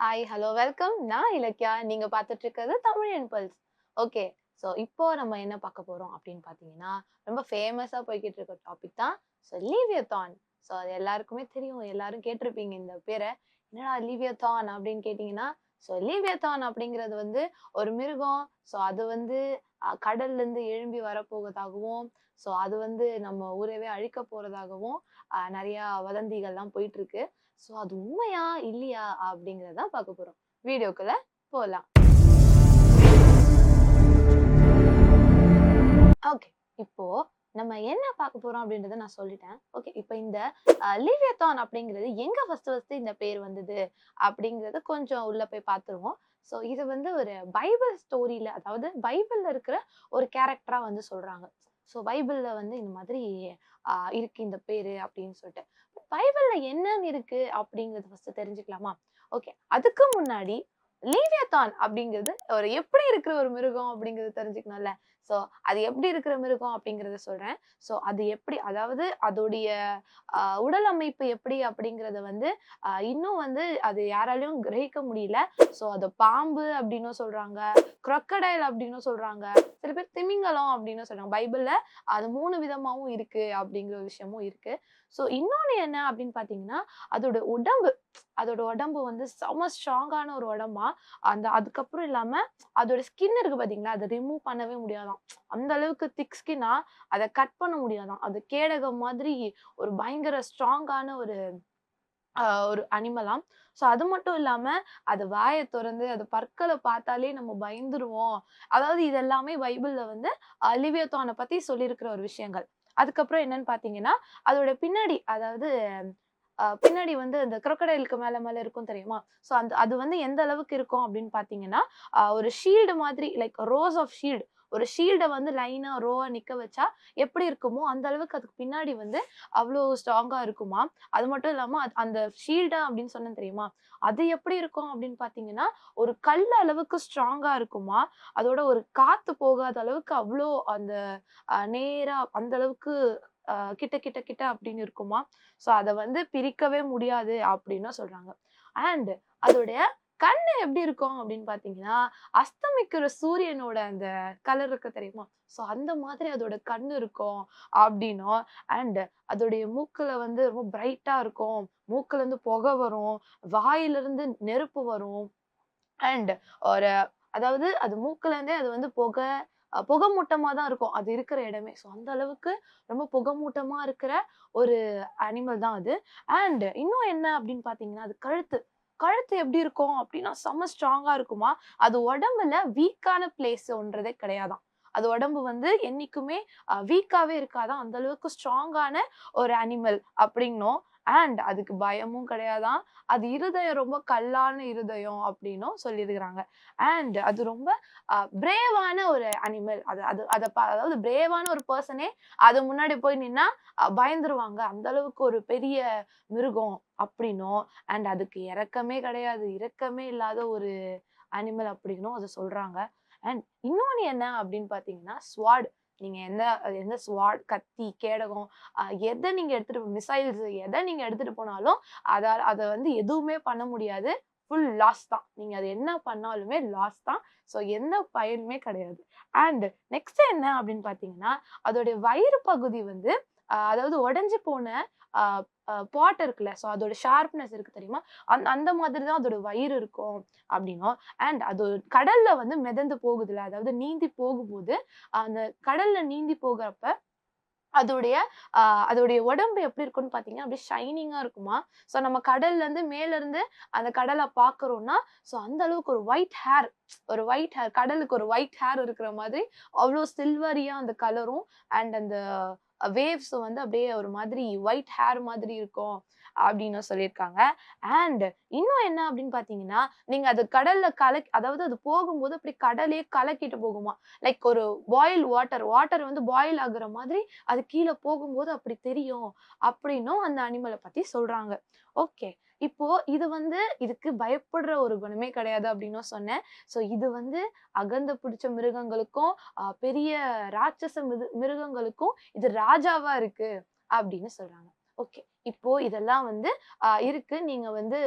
Hi hello welcome நான் இலக்கியா. நீங்க பார்த்துட்டு இருக்கிறது தமிழ் பல்ஸ் ஓகே ஸோ இப்போ நம்ம என்ன பார்க்க போறோம் அப்படின்னு பார்த்தீங்கன்னா ரொம்ப ஃபேமஸாக போய்கிட்டு இருக்க டாபிக் தான் ஸோ லீவியத்தான் ஸோ அது எல்லாருக்குமே தெரியும் எல்லாரும் கேட்டிருப்பீங்க இந்த பேரை. என்னடா லீவியத்தான் அப்படின்னு கேட்டிங்கன்னா ஸோ லீவியத்தான் அப்படிங்கிறது வந்து ஒரு மிருகம். ஸோ அது வந்து கடல்லேருந்து எழும்பி வரப்போவதாகவும் ஸோ அது வந்து நம்ம ஊரவே அழிக்க போகிறதாகவும் நிறையா வதந்திகள்லாம் போயிட்டுருக்கு. ஸோ அது உண்மையா இல்லையா அப்படிங்கறத பார்க்க போறோம். வீடியோக்குள்ள போகலாம் ஓகே இப்போ நம்ம என்ன பார்க்க போறோம் அப்படின்றத நான் சொல்லிட்டேன். ஓகே இப்போ இந்த லிவியத்தான் அப்படிங்கிறது எங்க ஃபர்ஸ்ட் ஃபர்ஸ்ட் இந்த பேர் வந்தது அப்படிங்கறத கொஞ்சம் உள்ள போய் பார்த்துருவோம். ஸோ இது வந்து ஒரு பைபிள் ஸ்டோரியில அதாவது பைபிள்ல இருக்கிற ஒரு கேரக்டரா வந்து சொல்றாங்க. ஸோ பைபிள்ல வந்து இந்த மாதிரி ஆஹ் இருக்கு இந்த பேரு அப்படின்னு சொல்லிட்டு. பைபிள்ல என்னன்னு இருக்கு அப்படிங்கறது ஃபர்ஸ்ட் தெரிஞ்சுக்கலாமா? ஓகே அதுக்கு முன்னாடி லீவியத்தான் அப்படிங்கிறது ஒரு எப்படி இருக்கிற ஒரு மிருகம் அப்படிங்கிறது தெரிஞ்சுக்கணும்ல. ஸோ அது எப்படி இருக்கிற மிருகம் அப்படிங்கிறத சொல்கிறேன் ஸோ அது எப்படி அதாவது அதோடைய உடல் அமைப்பு எப்படி அப்படிங்கிறத வந்து இன்னும் வந்து அது யாராலையும் கிரகிக்க முடியல. ஸோ அது பாம்பு அப்படின்னு சொல்கிறாங்க க்ரொக்கடைல் அப்படின்னு சொல்கிறாங்க சில பேர் திமிங்கலம் அப்படின்னு சொல்கிறாங்க பைபிளில் அது மூணு விதமாகவும் இருக்குது அப்படிங்கிற ஒரு விஷயமும் இருக்கு. ஸோ இன்னொன்று என்ன அப்படின்னு பார்த்தீங்கன்னா அதோட உடம்பு அதோட உடம்பு வந்து செம ஸ்ட்ராங்கான ஒரு உடம்பா அந்த அதுக்கப்புறம் இல்லாமல் அதோட ஸ்கின் இருக்குது பார்த்தீங்களா அதை ரிமூவ் பண்ணவே முடியாதான். அந்த அளவுக்கு திக் ஸ்கின்னா அதை கட் பண்ண முடியாதான். அது கேடகம் மாதிரி ஒரு பயங்கர ஸ்ட்ராங்கான ஒரு ஒரு அனிமலாம் ஸோ அது மட்டும் இல்லாம அது வாயை திறந்து அது பற்களை பார்த்தாலே நம்ம பயந்துருவோம். அதாவது இதெல்லாமே பைபிள்ல வந்து அலிவியத்தானை பத்தி சொல்லியிருக்கிற ஒரு விஷயங்கள். அதுக்கப்புறம் என்னன்னு பாத்தீங்கன்னா அதோட பின்னாடி அதாவது பின்னாடி வந்து அந்த crocodileக்கு மேல மேல இருக்கும் தெரியுமா? ஸோ அந்த அது வந்து எந்த அளவுக்கு இருக்கும் அப்படின்னு பாத்தீங்கன்னா ஒரு ஷீல்டு மாதிரி லைக் ரோஸ் ஆஃப் ஷீல்டு ஒரு ஷீல்டை வந்து லைனா ரோவா நிக்க வச்சா எப்படி இருக்குமோ அந்த அளவுக்கு அதுக்கு பின்னாடி வந்து அவ்வளோ ஸ்ட்ராங்கா இருக்குமா? அது மட்டும் இல்லாம அந்த ஷீல்டா அப்படின்னு சொன்னேன் தெரியுமா? அது எப்படி இருக்கும் அப்படின்னு பாத்தீங்கன்னா ஒரு கல் அளவுக்கு ஸ்ட்ராங்கா இருக்குமா? அதோட ஒரு காத்து போகாத அளவுக்கு அவ்வளோ அந்த நேராக நேரா அந்த அளவுக்கு கிட்ட கிட்ட கிட்ட அப்படின்னு இருக்குமா? ஸோ அதை வந்து பிரிக்கவே முடியாது அப்படின்னு சொல்றாங்க. அண்ட் அதோடைய கண்ணு எப்படி இருக்கும் அப்படின்னு பார்த்தீங்கன்னா அஸ்தமிக்கிற சூரியனோட அந்த கலர் இருக்கு தெரியுமா? ஸோ அந்த மாதிரி அதோட கண் இருக்கும் அப்படின்னும். அண்ட் அதோடைய மூக்கில் வந்து ரொம்ப பிரைட்டாக இருக்கும். மூக்கிலேருந்து புகை வரும். வாயிலிருந்து நெருப்பு வரும். அண்ட் ஒரு அதாவது அது மூக்கிலேருந்தே அது வந்து புகை புகமூட்டமாக தான் இருக்கும். அது இருக்கிற இடமே. ஸோ அந்த அளவுக்கு ரொம்ப புகமூட்டமாக இருக்கிற ஒரு அனிமல் தான் அது. அண்ட் இன்னும் என்ன அப்படின்னு பார்த்தீங்கன்னா அது கழுத்து. கழுத்து எப்படி இருக்கும் அப்படின்னா செம்ம ஸ்ட்ராங்காக இருக்குமா? அது உடம்புல வீக்கான பிளேஸ் ஒன்றதே கிடையாதாம். அது உடம்பு வந்து என்னைக்குமே வீக்காகவே இருக்காதான் அந்த அளவுக்கு ஸ்ட்ராங்கான ஒரு அனிமல் அப்படின்னும். அண்ட் அதுக்கு பயமும் கிடையாதான். அது இருதயம் ரொம்ப கல்லான இருதயம் அப்படின்னும் சொல்லியிருக்கிறாங்க. அண்ட் அது ரொம்ப பிரேவான ஒரு அனிமல் அது அது அதை அதாவது பிரேவான ஒரு பர்சனே அது முன்னாடி போய் நின்னா பயந்துருவாங்க. அந்த அளவுக்கு ஒரு பெரிய மிருகம் அப்படின்னும். அண்ட் அதுக்கு இறக்கமே கிடையாது. இரக்கமே இல்லாத ஒரு அனிமல் அப்படின்னும் அதை சொல்றாங்க. அண்ட் இன்னொன்று என்ன அப்படின்னு பார்த்தீங்கன்னா ஸ்வாட் நீங்கள் எந்த அது எந்த ஸ்வாட் கத்தி கேடகம் எதை நீங்கள் எடுத்துகிட்டு மிசைல்ஸ் எதை நீங்கள் எடுத்துகிட்டு போனாலும் அதால் அதை வந்து எதுவுமே பண்ண முடியாது. ஃபுல் லாஸ் தான். நீங்கள் அது என்ன பண்ணாலுமே லாஸ் தான். ஸோ எந்த பயனுமே கிடையாது. அண்ட் நெக்ஸ்ட் என்ன அப்படின்னு பார்த்தீங்கன்னா அதோடைய வயிறு பகுதி வந்து அதாவது உடஞ்சி போன பாட் இருக்குல்ல ஸோ அதோட ஷார்ப்னஸ் இருக்கு தெரியுமா? அந் அந்த மாதிரி தான் அதோட வயிறு இருக்கும் அப்படின்னும். அண்ட் அது கடல்ல வந்து மிதந்து போகுதுல அதாவது நீந்தி போகும்போது அந்த கடல்ல நீந்தி போகிறப்ப அதோடைய ஆஹ் அதோடைய உடம்பு எப்படி இருக்கும்னு பாத்தீங்கன்னா அப்படியே ஷைனிங்கா இருக்குமா? ஸோ நம்ம கடல்ல இருந்து மேல இருந்து அந்த கடலை பாக்குறோம்னா ஸோ அந்த அளவுக்கு ஒரு ஒயிட் ஹேர் ஒரு ஒயிட் ஹேர் கடலுக்கு ஒரு ஒயிட் ஹேர் இருக்கிற மாதிரி அவ்வளோ சில்வரியா அந்த கலரும் அண்ட் அந்த வேவ்ஸ் வந்து அப்படியே ஒரு மாதிரி ஒயிட் ஹேர் மாதிரி இருக்கும் அப்படின்னு சொல்லியிருக்காங்க. அண்ட் இன்னும் என்ன அப்படின்னு பார்த்தீங்கன்னா நீங்கள் அது கடலில் கலக் அதாவது அது போகும்போது அப்படி கடலே கலக்கிட்டு போகுமா? லைக் ஒரு பாயில் வாட்டர் வாட்டர் வந்து பாயில் ஆகுற மாதிரி அது கீழே போகும்போது அப்படி தெரியும் அப்படின்னும் அந்த அனிமலை பற்றி சொல்கிறாங்க ஓகே இப்போ இது வந்து இதுக்கு பயப்படுற ஒரு குணமே கிடையாது அப்படின்னும் சொன்னேன். ஸோ இது வந்து அகந்த பிடிச்ச மிருகங்களுக்கும் ஆஹ் பெரிய ராட்சச மிரு மிருகங்களுக்கும் இது ராஜாவா இருக்கு அப்படின்னு சொல்றாங்க. ஓகே இப்போ இதெல்லாம் வந்து ஆஹ் இருக்கு. நீங்க வந்து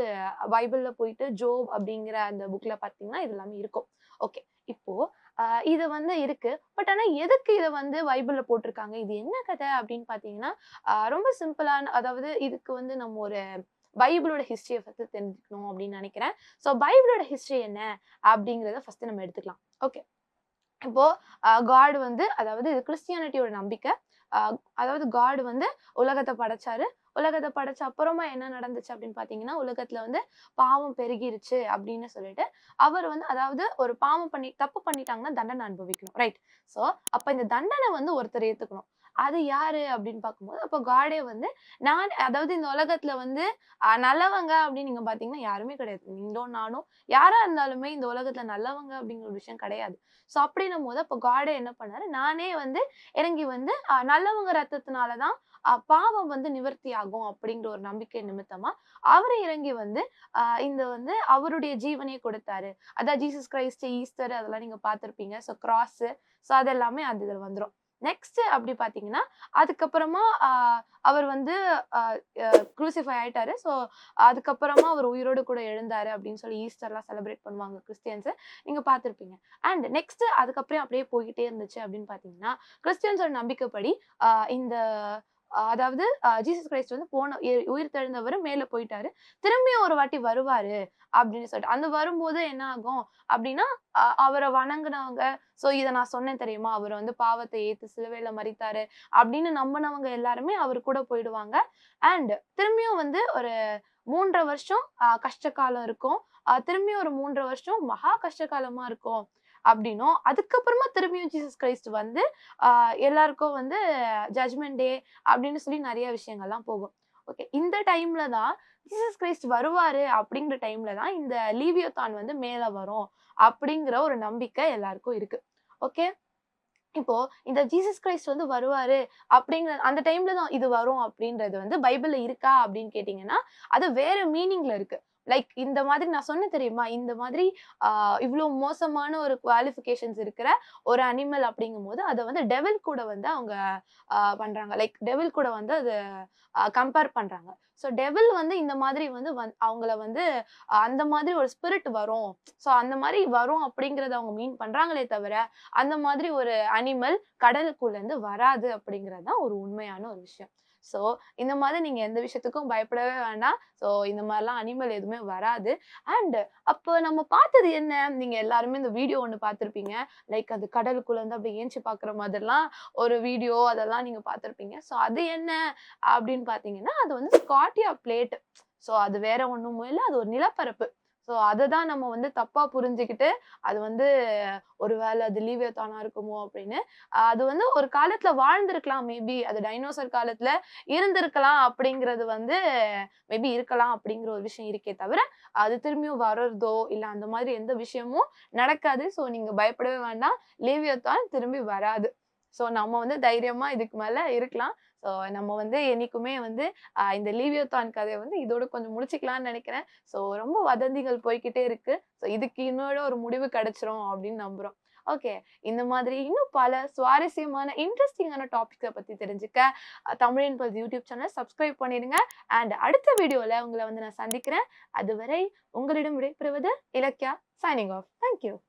பைபிள்ல போயிட்டு ஜோப் அப்படிங்கிற அந்த புக்ல பாத்தீங்கன்னா இது எல்லாமே இருக்கும். ஓகே இப்போ ஆஹ் இது வந்து இருக்கு. பட் ஆனா எதுக்கு இதை வந்து பைபிள்ல போட்டிருக்காங்க? இது என்ன கதை அப்படின்னு பாத்தீங்கன்னா ரொம்ப சிம்பிளான அதாவது இதுக்கு வந்து நம்ம ஒரு பைபிளோட ஹிஸ்டரியை ஃபஸ்ட்டு தெரிஞ்சுக்கணும் அப்படின்னு நினைக்கிறேன். ஸோ பைபிளோட ஹிஸ்ட்ரி என்ன அப்படிங்கிறத ஃபஸ்ட்டு நம்ம எடுத்துக்கலாம். ஓகே இப்போது காடு வந்து அதாவது இது கிறிஸ்டியானிட்டியோட நம்பிக்கை. அதாவது காடு வந்து உலகத்தை படைச்சாரு. உலகத்தை படைச்ச அப்புறமா என்ன நடந்துச்சு அப்படின்னு பார்த்தீங்கன்னா உலகத்துல வந்து பாவம் பெருகிருச்சு அப்படின்னு சொல்லிட்டு அவர் வந்து அதாவது ஒரு பாவம் பண்ணி தப்பு பண்ணிட்டாங்கன்னா தண்டனை அனுபவிக்கணும். ரைட் ஸோ அப்போ இந்த தண்டனை வந்து ஒருத்தர் ஏற்றுக்கணும் அது யாரு அப்படின்னு பார்க்கும்போது அப்போ காடே வந்து நான் அதாவது இந்த உலகத்துல வந்து நல்லவங்க அப்படின்னு நீங்க பாத்தீங்கன்னா யாருமே கிடையாது. நீங்களும் நானும் யாரா இருந்தாலுமே இந்த உலகத்துல நல்லவங்க அப்படிங்கிற ஒரு விஷயம் கிடையாது. ஸோ அப்படின்னும் போது அப்போ காடே என்ன பண்ணாரு? நானே வந்து இறங்கி வந்து நல்லவங்க ரத்தத்தினாலதான் பாவம் வந்து நிவர்த்தி ஆகும் அப்படிங்கிற ஒரு நம்பிக்கை நிமித்தமா அவர் இறங்கி வந்து இந்த வந்து அவருடைய ஜீவனையே கொடுத்தாரு. அதான் ஜீசஸ் கிரைஸ்ட் ஈஸ்டர் அதெல்லாம் நீங்க பார்த்துருப்பீங்க. ஸோ கிராஸ் ஸோ அதெல்லாமே அந்த இதில் வந்துடும் நெக்ஸ்ட் அப்படி பார்த்தீங்கன்னா அதுக்கப்புறமா அவர் வந்து குரூசிஃபை ஆயிட்டாரு. ஸோ அதுக்கப்புறமா அவர் உயிரோடு கூட எழுந்தாரு அப்படின்னு சொல்லி ஈஸ்டர்லாம் செலிப்ரேட் பண்ணுவாங்க கிறிஸ்டியன்ஸ் நீங்கள் பார்த்துருப்பீங்க. அண்ட் நெக்ஸ்ட் அதுக்கப்புறம் அப்படியே போய்கிட்டே இருந்துச்சு அப்படின்னு பார்த்தீங்கன்னா கிறிஸ்டியன்ஸோட நம்பிக்கைப்படி இந்த அதாவது ஜீசஸ் கிரைஸ்ட் வந்து போன உயிர் உயிர் தெழுந்தவர் மேலே போயிட்டாரு. திரும்பியும் ஒரு வாட்டி வருவாரு அப்படின்னு சொல்லிட்டு. அந்த வரும்போது என்ன ஆகும் அப்படின்னா அவரை வணங்கினவங்க ஸோ இதை நான் சொன்னேன் தெரியுமா? அவர் வந்து பாவத்தை ஏத்து சிலுவையில மறித்தாரு அப்படின்னு நம்பினவங்க எல்லாருமே அவர் கூட போயிடுவாங்க. அண்ட் திரும்பியும் வந்து ஒரு மூன்றரை வருஷம் கஷ்டகாலம் கஷ்ட காலம் இருக்கும் திரும்பியும் ஒரு மூன்றரை வருஷம் மகா கஷ்ட காலமா இருக்கும். அப்படின்னும். அதுக்கப்புறமா திரும்பியும் ஜீசஸ் கிரைஸ்ட் வந்து எல்லாருக்கும் வந்து ஜட்மெண்ட் டே அப்படின்னு சொல்லி நிறைய விஷயங்கள்லாம் போகும். ஓகே இந்த டைம்ல தான் ஜீசஸ் கிரைஸ்ட் வருவாரு அப்படிங்கிற டைம்ல தான் இந்த லீவியோதான் வந்து மேலே வரும் அப்படிங்கிற ஒரு நம்பிக்கை எல்லாருக்கும் இருக்கு. ஓகே இப்போ இந்த ஜீசஸ் கிரைஸ்ட் வந்து வருவாரு அப்படிங்கிற அந்த டைம்ல தான் இது வரும் அப்படின்றது வந்து பைபிள்ல இருக்கா அப்படின்னு கேட்டீங்கன்னா அது வேற மீனிங்ல இருக்கு. லைக் இந்த மாதிரி நான் சொன்னேன் தெரியுமா? இந்த மாதிரி இவ்வளோ மோசமான ஒரு குவாலிஃபிகேஷன்ஸ் இருக்கிற ஒரு அனிமல் அப்படிங்கும் போது அதை வந்து டெவில் கூட வந்து அவங்க பண்ணுறாங்க லைக் டெவில் கூட வந்து அது கம்பேர் பண்ணுறாங்க ஸோ டெவில் வந்து இந்த மாதிரி வந்து வந் அவங்கள வந்து அந்த மாதிரி ஒரு ஸ்பிரிட் வரும். ஸோ அந்த மாதிரி வரும் அப்படிங்கிறத அவங்க மீன் பண்ணுறாங்களே தவிர அந்த மாதிரி ஒரு அனிமல் கடலுக்குள்ளேருந்து வராது அப்படிங்கிறது தான் ஒரு உண்மையான ஒரு விஷயம். ஸோ இந்த மாதிரி நீங்கள் எந்த விஷயத்துக்கும் பயப்படவே வேணாம் ஸோ இந்த மாதிரிலாம் அனிமல் எதுவுமே வராது. அண்ட் அப்போ நம்ம பார்த்தது என்ன? நீங்கள் எல்லாருமே இந்த வீடியோ ஒன்று பார்த்துருப்பீங்க. லைக் அது கடலுக்குள்ளே இருந்து அப்படி ஏஞ்சி பார்க்குற மாதிரிலாம் ஒரு வீடியோ அதெல்லாம் நீங்கள் பார்த்துருப்பீங்க. ஸோ அது என்ன அப்படின்னு பார்த்தீங்கன்னா அது வந்து ஸ்காட்டியா பிளேட் ஸோ அது வேற ஒண்ணுமே இல்லை. அது ஒரு நிலப்பரப்பு. ஸோ அதை தான் நம்ம வந்து தப்பாக புரிஞ்சுக்கிட்டு அது வந்து ஒருவேளை அது லீவியத்தானா இருக்குமோ அப்படின்னு அது வந்து ஒரு காலத்தில் வாழ்ந்திருக்கலாம் மேபி அது டைனோசர் காலத்தில் இருந்திருக்கலாம் அப்படிங்கிறது வந்து மேபி இருக்கலாம் அப்படிங்கிற ஒரு விஷயம் இருக்கே தவிர அது திரும்பியும் வர்றதோ இல்லை அந்த மாதிரி எந்த விஷயமும் நடக்காது. ஸோ நீங்கள் பயப்படவே வேண்டாம். லீவியத்தான் திரும்பி வராது. ஸோ நம்ம வந்து தைரியமாக இதுக்கு மேலே இருக்கலாம். ஸோ நம்ம வந்து என்னைக்குமே வந்து இந்த லீவியோத்தான் கதையை வந்து இதோட கொஞ்சம் முடிச்சுக்கலாம்னு நினைக்கிறேன். ஸோ ரொம்ப வதந்திகள் போய்கிட்டே இருக்குது ஸோ இதுக்கு இன்னோட ஒரு முடிவு கிடைச்சிரும் அப்படின்னு நம்புகிறோம் ஓகே இந்த மாதிரி இன்னும் பல சுவாரஸ்யமான இன்ட்ரெஸ்டிங்கான டாபிக்ஸை பற்றி தெரிஞ்சுக்க தமிழின் பல் யூடியூப் சேனல் சப்ஸ்கிரைப் பண்ணிடுங்க. அண்ட் அடுத்த வீடியோவில் உங்களை வந்து நான் சந்திக்கிறேன். அதுவரை உங்களிடம் விடைபெறுவது இலக்கியா சைனிங் ஆஃப் தேங்க்யூ